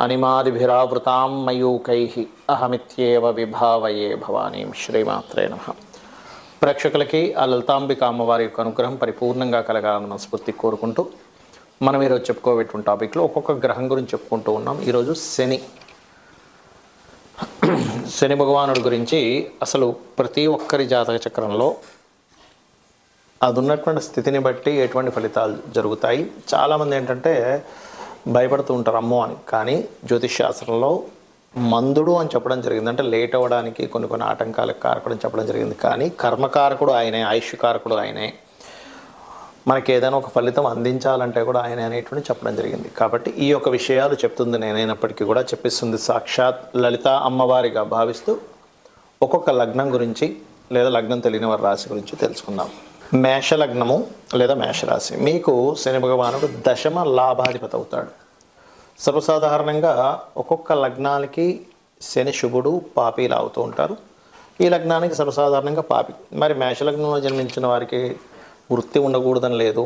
అనిమాదిభిరావృతాం మయూకై అహమిత్యేవ విభావయే భవానీం శ్రీమాత్రే నమ. ప్రేక్షకులకి ఆ లలితాంబిక అమ్మవారి యొక్క అనుగ్రహం పరిపూర్ణంగా కలగాలని మనస్ఫూర్తి కోరుకుంటూ మనం ఈరోజు చెప్పుకోబెట్టిన టాపిక్లో ఒక్కొక్క గ్రహం గురించి చెప్పుకుంటూ ఉన్నాం. ఈరోజు శని. శని భగవానుడి గురించి అసలు ప్రతి ఒక్కరి జాతక చక్రంలో అది ఉన్నటువంటి స్థితిని బట్టి ఎటువంటి ఫలితాలు జరుగుతాయి? చాలామంది ఏంటంటే భయపడుతూ ఉంటారు అమ్మో అని. కానీ జ్యోతిష్ శాస్త్రంలో మందుడు అని చెప్పడం జరిగింది. అంటే లేట్ అవ్వడానికి కొన్ని కొన్ని ఆటంకాలకు కారకుడు అని చెప్పడం జరిగింది. కానీ కర్మకారకుడు ఆయనే ఆయుష్కారకుడు ఆయనే. మనకి ఏదైనా ఒక ఫలితం అందించాలంటే కూడా ఆయన అనేటువంటి చెప్పడం జరిగింది. కాబట్టి ఈ యొక్క విషయాలు చెప్తుంది నేనైనప్పటికీ కూడా చెప్పిస్తుంది. సాక్షాత్ లలిత అమ్మవారిగా భావిస్తూ ఒక్కొక్క లగ్నం గురించి లేదా లగ్నం తెలియని వారి రాశి గురించి తెలుసుకుందాం. మేష లగ్నము లేదా మేషరాశి. మీకు శని భగవానుడు దశమ లాభాధిపతి అవుతాడు. సర్వసాధారణంగా ఒక్కొక్క లగ్నానికి శని శుభుడు పాపీలు అవుతూ ఉంటారు. ఈ లగ్నానికి సర్వసాధారణంగా పాపి. మరి మేష లగ్నంలో జన్మించిన వారికి వృత్తి ఉండకూడదని లేదు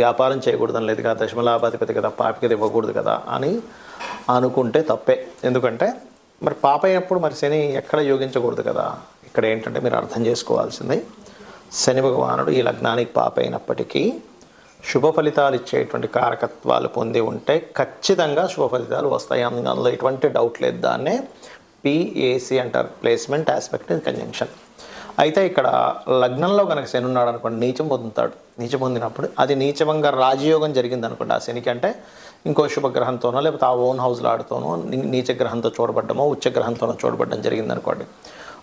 వ్యాపారం చేయకూడదని లేదు కదా దశమ లాభాధిపతి కదా పాపికి ఇవ్వకూడదు కదా అని అనుకుంటే తప్పే. ఎందుకంటే మరి పాప అయినప్పుడు మరి శని ఎక్కడ యోగించకూడదు కదా. ఇక్కడ ఏంటంటే మీరు అర్థం చేసుకోవాల్సింది శని భగవానుడు ఈ లగ్నానికి పాప అయినప్పటికీ శుభ ఫలితాలు ఇచ్చేటువంటి కారకత్వాలు పొంది ఉంటే ఖచ్చితంగా శుభ ఫలితాలు వస్తాయి. అందులో ఎటువంటి డౌట్ లేదు. దాన్నే పిఏసి అంటారు. ప్లేస్మెంట్ ఆస్పెక్ట్ ఇన్ కంజంక్షన్ అయితే ఇక్కడ లగ్నంలో కనుక శని ఉన్నాడు అనుకోండి నీచం పొందుతాడు. నీచం పొందినప్పుడు అది నీచమంగా రాజయోగం జరిగింది అనుకోండి. ఆ శనికి అంటే ఇంకో శుభగ్రహంతోనో లేకపోతే ఆ ఓన్ హౌస్లో ఆడుతోనో నీచగ్రహంతో నీచ గ్రహంతో చూడబడ్డమో ఉచ్చగ్రహంతోనో చూడబడ్డం జరిగింది అనుకోండి.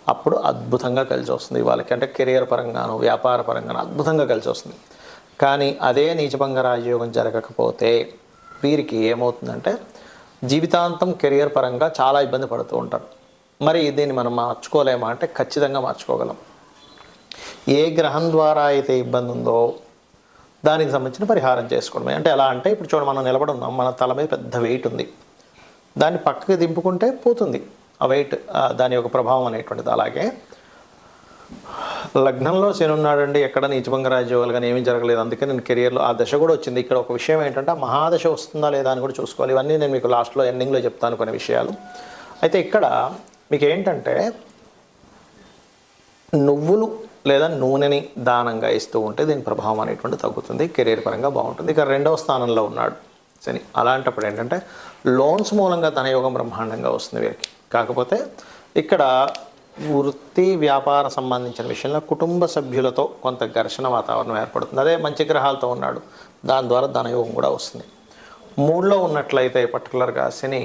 అప్పుడు అద్భుతంగా కలిసి వస్తుంది వాళ్ళకి. అంటే కెరియర్ పరంగాను వ్యాపార పరంగాను అద్భుతంగా కలిసి వస్తుంది. కానీ అదే నీచభంగ రాజయోగం జరగకపోతే వీరికి ఏమవుతుందంటే జీవితాంతం కెరియర్ పరంగా చాలా ఇబ్బంది పడుతూ ఉంటారు. మరి దీన్ని మనం మార్చుకోలేమా అంటే ఖచ్చితంగా మార్చుకోగలం. ఏ గ్రహం ద్వారా అయితే ఇబ్బంది ఉందో దానికి సంబంధించిన పరిహారం చేసుకోవడమే. అంటే ఎలా అంటే ఇప్పుడు చూడ మనం నిలబడి ఉన్నాం మన తల మీద పెద్ద వెయిట్ ఉంది. దాన్ని పక్కకి దింపుకుంటే పోతుంది. ఆ వెయిట్ దాని యొక్క ప్రభావం అనేటువంటిది అలాగే. లగ్నంలో శని ఉన్నాడండి ఎక్కడ నీచభంగ రాజ్యోగాలు కానీ ఏమీ జరగలేదు. అందుకే నేను కెరియర్లో ఆ దశ కూడా వచ్చింది. ఇక్కడ ఒక విషయం ఏంటంటే మహాదశ వస్తుందా లేదా అని కూడా చూసుకోవాలి. ఇవన్నీ నేను మీకు లాస్ట్లో ఎండింగ్లో చెప్తాను కొన్ని విషయాలు. అయితే ఇక్కడ మీకు ఏంటంటే నువ్వులు లేదా నూనెని దానంగా ఇస్తూ ఉంటే దీని ప్రభావం అనేటువంటి తగ్గుతుంది. కెరీర్ పరంగా బాగుంటుంది. ఇక రెండవ స్థానంలో ఉన్నాడు శని. అలాంటప్పుడు ఏంటంటే లోన్స్ మూలంగా ధనయోగం బ్రహ్మాండంగా వస్తుంది వీరికి. కాకపోతే ఇక్కడ వృత్తి వ్యాపార సంబంధించిన విషయంలో కుటుంబ సభ్యులతో కొంత ఘర్షణ వాతావరణం ఏర్పడుతుంది. అదే మంచి గ్రహాలతో ఉన్నాడు. దాని ద్వారా ధనయోగం కూడా వస్తుంది. మూడులో ఉన్నట్లయితే పర్టికులర్గా శని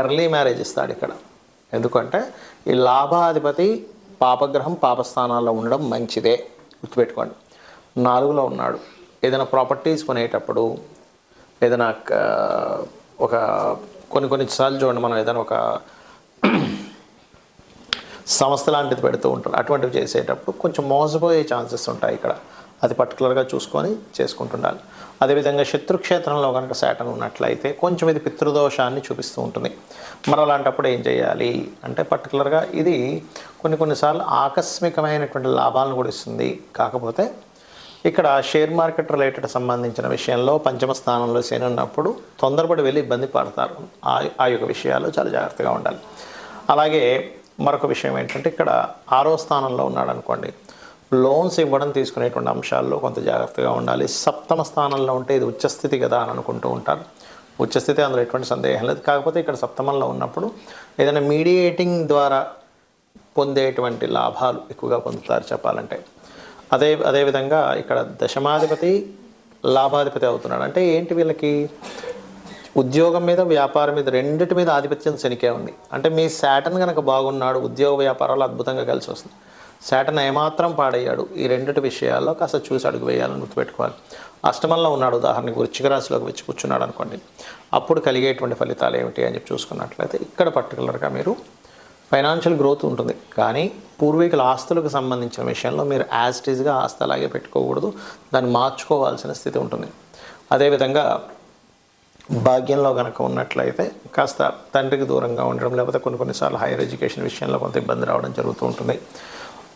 ఎర్లీ మ్యారేజ్ ఇస్తాడు ఇక్కడ. ఎందుకంటే ఈ లాభాధిపతి పాపగ్రహం పాపస్థానాల్లో ఉండడం మంచిదే. గుర్తుపెట్టుకోండి. నాలుగులో ఉన్నాడు. ఏదైనా ప్రాపర్టీస్ కొనేటప్పుడు ఏదైనా ఒక కొన్ని కొన్ని సార్లు చూడండి మనం ఏదైనా ఒక సంస్థ లాంటిది పెడుతూ ఉంటారు. అటువంటివి చేసేటప్పుడు కొంచెం మోసపోయే ఛాన్సెస్ ఉంటాయి ఇక్కడ. అది పర్టికులర్గా చూసుకొని చేసుకుంటుండాలి. అదేవిధంగా శత్రుక్షేత్రంలో కనుక శాటన్ ఉన్నట్లయితే కొంచెం ఇది పితృదోషాన్ని చూపిస్తూ ఉంటుంది. మరి అలాంటప్పుడు ఏం చేయాలి అంటే పర్టికులర్గా ఇది కొన్ని కొన్నిసార్లు ఆకస్మికమైనటువంటి లాభాలను కూడా ఇస్తుంది. కాకపోతే ఇక్కడ షేర్ మార్కెట్ రిలేటెడ్ సంబంధించిన విషయంలో పంచమ స్థానంలో శని ఉన్నప్పుడు తొందరపడి వెళ్ళి ఇబ్బంది పడతారు. ఆ ఆ యొక్క విషయాలు చాలా జాగ్రత్తగా ఉండాలి. అలాగే మరొక విషయం ఏంటంటే ఇక్కడ ఆరో స్థానంలో ఉన్నాడు అనుకోండి. లోన్స్ ఇవ్వడం తీసుకునేటువంటి అంశాల్లో కొంత జాగ్రత్తగా ఉండాలి. సప్తమ స్థానంలో ఉంటే ఇది ఉచ్చస్థితి కదా అని అనుకుంటూ ఉంటారు. ఉచ్చస్థితి అందులో ఎటువంటి సందేహం లేదు. కాకపోతే ఇక్కడ సప్తమంలో ఉన్నప్పుడు ఏదైనా మీడియేటింగ్ ద్వారా పొందేటువంటి లాభాలు ఎక్కువగా పొందుతారు చెప్పాలంటే. అదే అదేవిధంగా ఇక్కడ దశమాధిపతి లాభాధిపతి అవుతున్నాడు. అంటే ఏంటి వీళ్ళకి? ఉద్యోగం మీద వ్యాపారం మీద రెండిటి మీద ఆధిపత్యం శనికే ఉంది. అంటే మీ శాటన్ కనుక బాగున్నాడు ఉద్యోగ వ్యాపారాలు అద్భుతంగా కలిసి వస్తుంది. శాటన్ ఏమాత్రం పాడయ్యాడు ఈ రెండిటి విషయాల్లో కాస్త చూసి అడుగు వేయాలని గుర్తుపెట్టుకోవాలి. అష్టమంలో ఉన్నాడు ఉదాహరణకు వృచ్చికరాశిలోకి వచ్చి కూర్చున్నాడు అనుకోండి. అప్పుడు కలిగేటువంటి ఫలితాలు ఏమిటి అని చెప్పి చూసుకున్నట్లయితే ఇక్కడ పర్టికులర్గా మీరు ఫైనాన్షియల్ గ్రోత్ ఉంటుంది. కానీ పూర్వీకుల ఆస్తులకు సంబంధించిన విషయంలో మీరు యాజ్ ఇట్ ఈజ్గా ఆస్తి అలాగే పెట్టుకోకూడదు. దాన్ని మార్చుకోవాల్సిన స్థితి ఉంటుంది. అదేవిధంగా భాగ్యంలో కనుక ఉన్నట్లయితే కాస్త తండ్రికి దూరంగా ఉండడం లేకపోతే కొన్ని కొన్నిసార్లు హైయర్ ఎడ్యుకేషన్ విషయంలో కొంత ఇబ్బంది రావడం జరుగుతూ ఉంటుంది.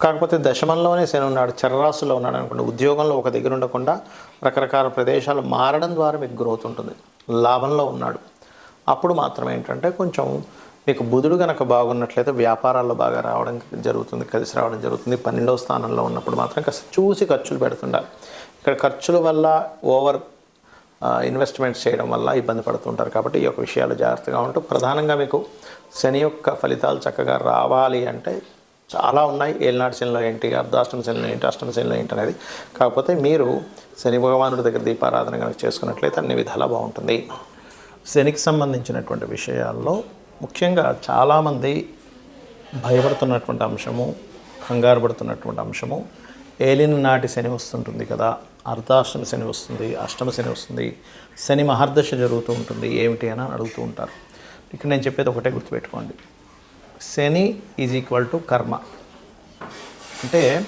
కాకపోతే దశమంలోనే శని ఉన్నాడు చర్రాసులో ఉన్నాడు అనుకోండి ఉద్యోగంలో ఒక దగ్గర ఉండకుండా రకరకాల ప్రదేశాలు మారడం ద్వారా మీకు గ్రోత్ ఉంటుంది లాభంలో ఉన్నాడు. అప్పుడు మాత్రం ఏంటంటే కొంచెం మీకు బుధుడు కనుక బాగున్నట్లయితే వ్యాపారాల్లో బాగా రావడం జరుగుతుంది కలిసి రావడం జరుగుతుంది. పన్నెండవ స్థానంలో ఉన్నప్పుడు మాత్రం కాస్త చూసి ఖర్చులు పెడుతుండాలి. ఇక్కడ ఖర్చుల వల్ల ఓవర్ ఇన్వెస్ట్మెంట్స్ చేయడం వల్ల ఇబ్బంది పడుతుంటారు. కాబట్టి ఈ యొక్క విషయాలు జాగ్రత్తగా ఉంటూ ప్రధానంగా మీకు శని యొక్క ఫలితాలు చక్కగా రావాలి అంటే చాలా ఉన్నాయి. ఏలినాటి శనిలో ఏంటి అర్ధాష్టమ శనిలో ఏంటి అష్టమ శనిలో ఏంటి అనేది. కాకపోతే మీరు శని భగవానుడి దగ్గర దీపారాధన కనుక చేసుకున్నట్లయితే అన్ని విధాలా బాగుంటుంది. శనికి సంబంధించినటువంటి విషయాల్లో ముఖ్యంగా చాలామంది భయపడుతున్నటువంటి అంశము కంగారు పడుతున్నటువంటి అంశము ఏలిన నాటి శని వస్తుంటుంది కదా. అర్ధాష్టమి శని వస్తుంది అష్టమ శని వస్తుంది శని మహర్దశ జరుగుతూ ఉంటుంది ఏమిటి అని అడుగుతూ ఉంటారు. ఇక్కడ నేను చెప్పేది ఒకటే గుర్తుపెట్టుకోండి. శని ఈజ్ ఈక్వల్ టు కర్మ. అంటే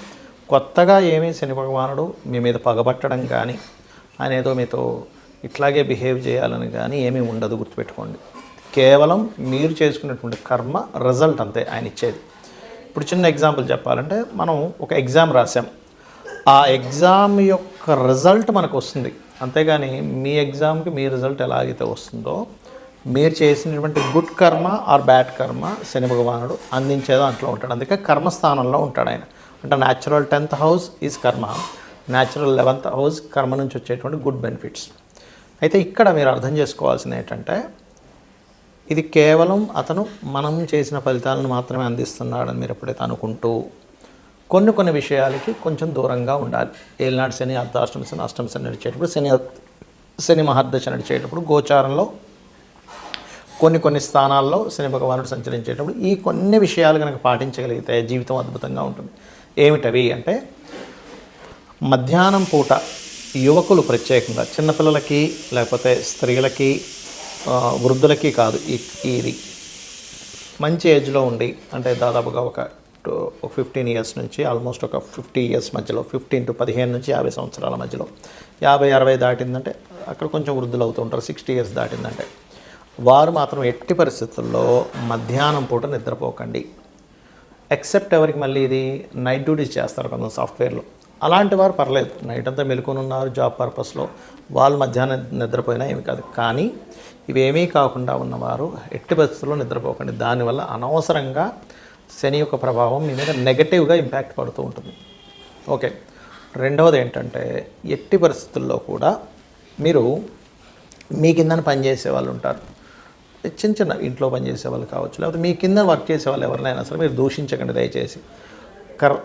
కొత్తగా ఏమీ శని భగవానుడు మీ మీద పగబట్టడం కానీ ఆయన ఏదో మీతో ఇట్లాగే బిహేవ్ చేయాలని కానీ ఏమీ ఉండదు గుర్తుపెట్టుకోండి. కేవలం మీరు చేసుకున్నటువంటి కర్మ రిజల్ట్ అంతే ఆయన ఇచ్చేది. ఇప్పుడు చిన్న ఎగ్జాంపుల్ చెప్పాలంటే మనం ఒక ఎగ్జామ్ రాసాం ఆ ఎగ్జామ్ యొక్క రిజల్ట్ మనకు వస్తుంది. అంతేగాని మీ ఎగ్జామ్కి మీ రిజల్ట్ ఎలాగైతే వస్తుందో మీరు చేసినటువంటి గుడ్ కర్మ ఆర్ బ్యాడ్ కర్మ శని భగవానుడు అందించే దాంట్లో ఉంటాడు. అందుకే కర్మస్థానంలో ఉంటాడు ఆయన. అంటే న్యాచురల్ టెన్త్ హౌస్ ఈజ్ కర్మ న్యాచురల్ లెవెన్త్ హౌస్ కర్మ నుంచి వచ్చేటువంటి గుడ్ బెనిఫిట్స్ అయితే ఇక్కడ మీరు అర్థం చేసుకోవాల్సింది ఏంటంటే ఇది కేవలం అతను మనం చేసిన ఫలితాలను మాత్రమే అందిస్తున్నాడని మీరు ఎప్పుడైతే అనుకుంటూ కొన్ని కొన్ని విషయాలకి కొంచెం దూరంగా ఉండాలి. ఏలినాడు శని అర్ధాష్టమి శని అష్టమి శని నడిచేటప్పుడు శని శని మహర్దశ నడిచేటప్పుడు గోచారంలో కొన్ని కొన్ని స్థానాల్లో శని భగవానుడు సంచరించేటప్పుడు ఈ కొన్ని విషయాలు కనుక పాటించగలిగితే జీవితం అద్భుతంగా ఉంటుంది. ఏమిటవి అంటే మధ్యాహ్నం పూట యువకులు ప్రత్యేకంగా చిన్నపిల్లలకి లేకపోతే స్త్రీలకి వృద్ధులకి కాదు ఇది మంచి ఏజ్లో ఉండి అంటే దాదాపుగా ఒక ఫిఫ్టీన్ ఇయర్స్ నుంచి ఆల్మోస్ట్ ఒక ఫిఫ్టీ ఇయర్స్ మధ్యలో ఫిఫ్టీన్ టు పదిహేను నుంచి యాభై సంవత్సరాల మధ్యలో. యాభై అరవై దాటిందంటే అక్కడ కొంచెం వృద్ధులు అవుతుంటారు సిక్స్టీ ఇయర్స్ దాటిందంటే. వారు మాత్రం ఎట్టి పరిస్థితుల్లో మధ్యాహ్నం పూట నిద్రపోకండి. ఎక్సెప్ట్ ఎవరికి మళ్ళీ ఇది? నైట్ డ్యూటీస్ చేస్తారు కొంత సాఫ్ట్వేర్లో అలాంటి వారు పర్లేదు. నైట్ అంతా మెలుకొని ఉన్నారు జాబ్ పర్పస్లో వాళ్ళు మధ్యాహ్నం నిద్రపోయినా ఏమి కాదు. కానీ ఇవేమీ కాకుండా ఉన్నవారు ఎట్టి పరిస్థితుల్లో నిద్రపోకండి. దానివల్ల అనవసరంగా శని యొక్క ప్రభావం మీ మీద నెగటివ్గా ఇంపాక్ట్ పడుతూ ఉంటుంది. ఓకే రెండవది ఏంటంటే ఎట్టి పరిస్థితుల్లో కూడా మీరు మీ కిందన పనిచేసే వాళ్ళు ఉంటారు. చిన్న చిన్న ఇంట్లో పనిచేసే వాళ్ళు కావచ్చు లేకపోతే మీ కింద వర్క్ చేసే వాళ్ళు ఎవరినైనా సరే మీరు దూషించకండి దయచేసి. కర్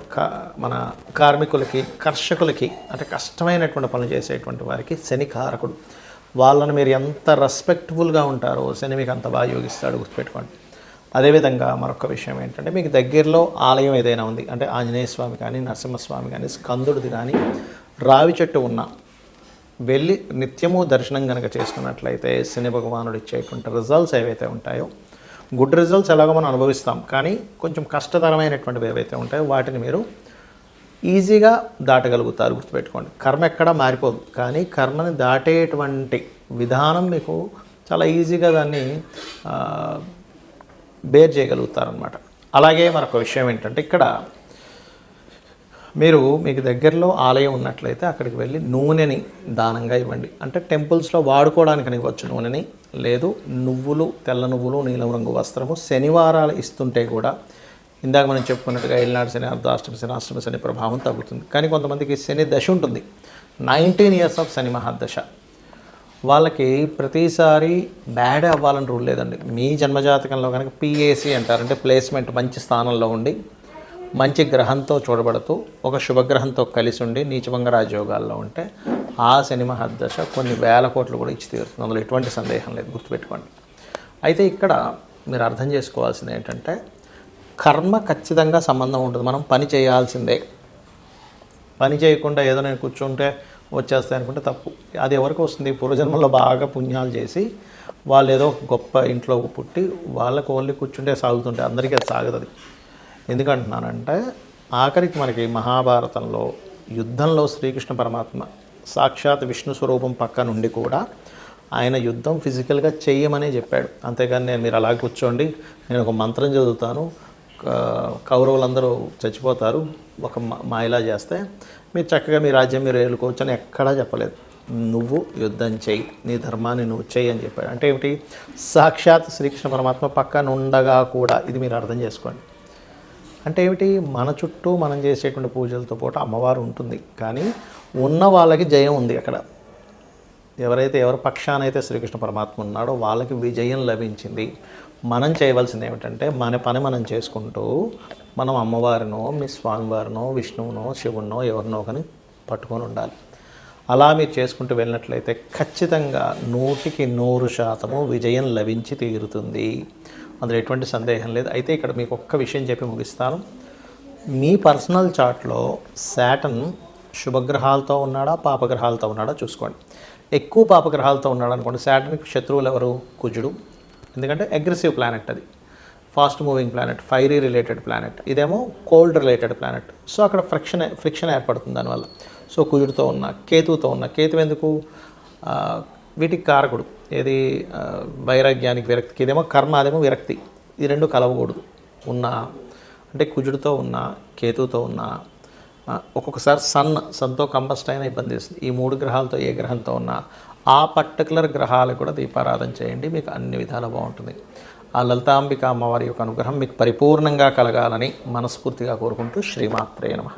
మన కార్మికులకి కర్షకులకి అంటే కష్టమైనటువంటి పనులు చేసేటువంటి వారికి శని కారకుడు. వాళ్ళని మీరు ఎంత రెస్పెక్ట్ఫుల్గా ఉంటారో శని మీకు అంత బాగా యోగిస్తాడు గుర్తుపెట్టుకోండి. అదేవిధంగా మరొక విషయం ఏంటంటే మీకు దగ్గరలో ఆలయం ఏదైనా ఉంది అంటే ఆంజనేయ స్వామి కానీ నరసింహస్వామి కానీ స్కందుడిది కానీ రావి చెట్టు ఉన్న వెళ్ళి నిత్యము దర్శనం కనుక చేసుకున్నట్లయితే శని భగవానుడు ఇచ్చేటువంటి రిజల్ట్స్ ఏవైతే ఉంటాయో గుడ్ రిజల్ట్స్ ఎలాగో మనం అనుభవిస్తాం. కానీ కొంచెం కష్టతరమైనటువంటివి ఏవైతే ఉంటాయో వాటిని మీరు ఈజీగా దాటగలుగుతారు గుర్తుపెట్టుకోండి. కర్మ ఎక్కడా మారిపోదు. కానీ కర్మని దాటేటువంటి విధానం మీకు చాలా ఈజీగా దాన్ని బేర్ చేయగలుగుతారనమాట అలాగే మరొక విషయం ఏంటంటే ఇక్కడ మీరు మీకు దగ్గరలో ఆలయం ఉన్నట్లయితే అక్కడికి వెళ్ళి నూనెని దానంగా ఇవ్వండి. అంటే టెంపుల్స్లో వాడుకోవడానికి ఇవ్వచ్చు నూనెని. లేదు నువ్వులు తెల్ల నువ్వులు నీలం రంగు వస్త్రము శనివారాలు ఇస్తుంటే కూడా ఇందాక మనం చెప్పుకున్నట్టుగా ఏళ్ళనాడు శని అర్ధాష్టమి శని అష్టమి శని ప్రభావం తగ్గుతుంది. కానీ కొంతమందికి శని దశ ఉంటుంది. నైన్టీన్ ఇయర్స్ ఆఫ్ శని మహాదశ. వాళ్ళకి ప్రతిసారి బ్యాడ్ అవ్వాలని రూల్ లేదండి. మీ జన్మజాతకంలో కనుక పిఏసి అంటారు అంటే ప్లేస్మెంట్ మంచి స్థానంలో ఉండి మంచి గ్రహంతో చూడబడుతూ ఒక శుభగ్రహంతో కలిసి ఉండి నీచభంగ రాజయోగాల్లో ఉంటే ఆ శని మహర్దశ కొన్ని వేల కోట్లు కూడా ఇచ్చి తీరుతుంది. అందులో ఎటువంటి సందేహం లేదు గుర్తుపెట్టుకోండి. అయితే ఇక్కడ మీరు అర్థం చేసుకోవాల్సింది ఏంటంటే కర్మ ఖచ్చితంగా సంబంధం ఉంటుంది. మనం పని చేయాల్సిందే. పని చేయకుండా ఏదో నేను కూర్చుంటే వచ్చేస్తాయి అనుకుంటే తప్పు. అది ఎవరికి వస్తుంది? పూర్వజన్మలో బాగా పుణ్యాలు చేసి వాళ్ళు ఏదో గొప్ప ఇంట్లో పుట్టి వాళ్ళకు ఓన్లీ కూర్చుంటే సాగుతుంటే అందరికీ అది సాగుతుంది ఎందుకంటున్నానంటే ఆఖరికి మనకి మహాభారతంలో యుద్ధంలో శ్రీకృష్ణ పరమాత్మ సాక్షాత్ విష్ణు స్వరూపం పక్క నుండి కూడా ఆయన యుద్ధం ఫిజికల్గా చేయమనే చెప్పాడు. అంతేగాని నేను మీరు అలా కూర్చోండి నేను ఒక మంత్రం చదువుతాను కౌరవులందరూ చచ్చిపోతారు ఒక మా- మాయలా చేస్తే మీరు చక్కగా మీ రాజ్యం మీరు ఏలుకోవచ్చు అని ఎక్కడా చెప్పలేదు. నువ్వు యుద్ధం చెయ్యి నీ ధర్మాన్ని నువ్వు చెయ్యి అని చెప్పాడు. అంటే ఏమిటి? సాక్షాత్ శ్రీకృష్ణ పరమాత్మ పక్కన ఉండగా కూడా ఇది మీరు అర్థం చేసుకోండి. అంటే ఏమిటి? మన చుట్టూ మనం చేసేటువంటి పూజలతో పాటు అమ్మవారు ఉంటుంది. కానీ ఉన్న వాళ్ళకి జయం ఉంది అక్కడ. ఎవరైతే ఎవరి పక్షానైతే శ్రీకృష్ణ పరమాత్మ ఉన్నాడో వాళ్ళకి విజయం లభించింది. మనం చేయవలసింది ఏమిటంటే మన పని మనం చేసుకుంటూ మనం అమ్మవారినో మీ స్వామివారినో విష్ణువునో శివునో ఎవరినో కానీ పట్టుకొని ఉండాలి. అలా మీరు చేసుకుంటూ వెళ్ళినట్లయితే ఖచ్చితంగా నూటికి నూరు శాతము విజయం లభించి తీరుతుంది. అందులో ఎటువంటి సందేహం లేదు. అయితే ఇక్కడ మీకు ఒక్క విషయం చెప్పి ముగిస్తాను. మీ పర్సనల్ చార్ట్లో శాటన్ శుభగ్రహాలతో ఉన్నాడా పాపగ్రహాలతో ఉన్నాడా చూసుకోండి. ఎక్కువ పాపగ్రహాలతో ఉన్నాడు అనుకోండి. శాటన్కి శత్రువులు ఎవరు? కుజుడు. ఎందుకంటే అగ్రెసివ్ ప్లానెట్ అది. Fast moving planet fiery related planet ఇదేమో కోల్డ్ రిలేటెడ్ ప్లానెట్ సో అక్కడ ఫ్రిక్షన్ ఫ్రిక్షన్ ఏర్పడుతుంది దానివల్ల. సో కుజుడితో ఉన్న కేతువుతో ఉన్న. కేతు ఎందుకు? వీటికి కారకుడు. ఏది? వైరాగ్యానికి విరక్తికి. ఇదేమో కర్మ అదేమో విరక్తి. ఈ రెండు కలవకూడదు. ఉన్న అంటే కుజుడితో ఉన్న కేతువుతో ఉన్న ఒక్కొక్కసారి సన్ సన్తో కంబస్ట్ అయినా ఇబ్బంది వస్తుంది. ఈ మూడు గ్రహాలతో ఏ గ్రహంతో ఉన్నా ఆ పర్టికులర్ గ్రహాలకు కూడా దీపారాధన చేయండి మీకు అన్ని విధాలు బాగుంటుంది. ఆ లలితాంబిక అమ్మవారి యొక్క అనుగ్రహం మీకు పరిపూర్ణంగా కలగాలని మనస్ఫూర్తిగా కోరుకుంటూ శ్రీమాత్రే నమ.